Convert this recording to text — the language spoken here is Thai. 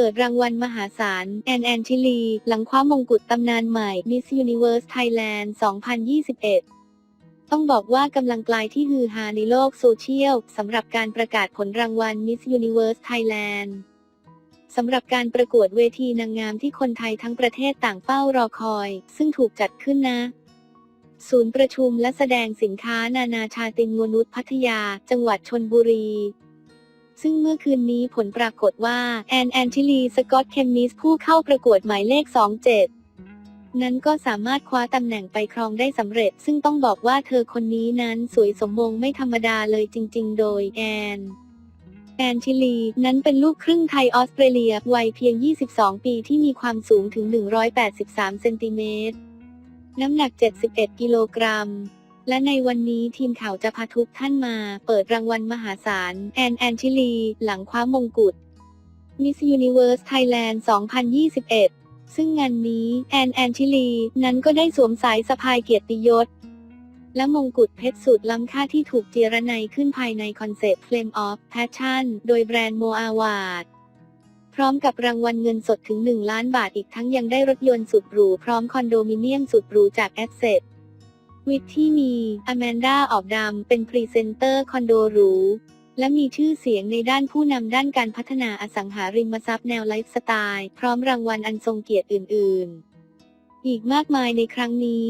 เปิดรางวัลมหาศาล แอนแอนชิลี หลังคว้ามงกุฎตำนานใหม่ Miss Universe Thailand 2021ต้องบอกว่ากำลังกลายที่ฮือฮาในโลกโซเชียลสำหรับการประกาศผลรางวัล Miss Universe Thailand สำหรับการประกวดเวทีนางงามที่คนไทยทั้งประเทศต่างเฝ้ารอคอย ซึ่งถูกจัดขึ้นนะ ศูนย์ประชุมและแสดงสินค้านานาชาติงวนุษย์พัทยา จังหวัดชนบุรี ซึ่งเมื่อคืนนี้ผลปรากฏว่าแอนแอนชิลีสกอตเคมมิสผู้เข้าประกวดหมายเลข 27นั้นก็สามารถคว้าตำแหน่งไปครองได้สำเร็จ ซึ่งต้องบอกว่าเธอคนนี้นั้นสวยสมมงไม่ธรรมดาเลยจริง ๆ โดยแอน แอนชิลี นั้นเป็นลูกครึ่งไทยออสเตรเลีย วัยเพียง 22 ปีที่มีความสูงถึง 183 เซนติเมตร น้ำหนัก 71 กิโลกรัม และในวันนี้ทีมข่าวจะพาทุกท่านมา เปิดรางวัลมหาศาลแอนแอนชิลี หลังคว้ามงกุฎ Miss Universe Thailand 2021 ซึ่งงานนี้แอนแอนชิลี นั้นก็ได้สวมสายสะพายเกียรติยศ และมงกุฎเพชรสุดล้ำค่าที่ถูกเจรไนขึ้นภายในคอนเซปต์ Flame of Passion โดยแบรนด์โมอาวาดพร้อมกับรางวัลเงินสดถึง 1 ล้านบาทอีกทั้งยังได้รถยนต์สุดหรู พร้อมคอนโดมิเนียมสุดหรูจากแอสเซท วิทที่มีอแมนดาออกดำเป็นพรีเซนเตอร์คอนโดหรู และมีชื่อเสียงในด้านผู้นำด้านการพัฒนาอสังหาริมทรัพย์แนวไลฟ์สไตล์ พร้อมรางวัลอันทรงเกียรติอื่น ๆ อีกมากมายในครั้งนี้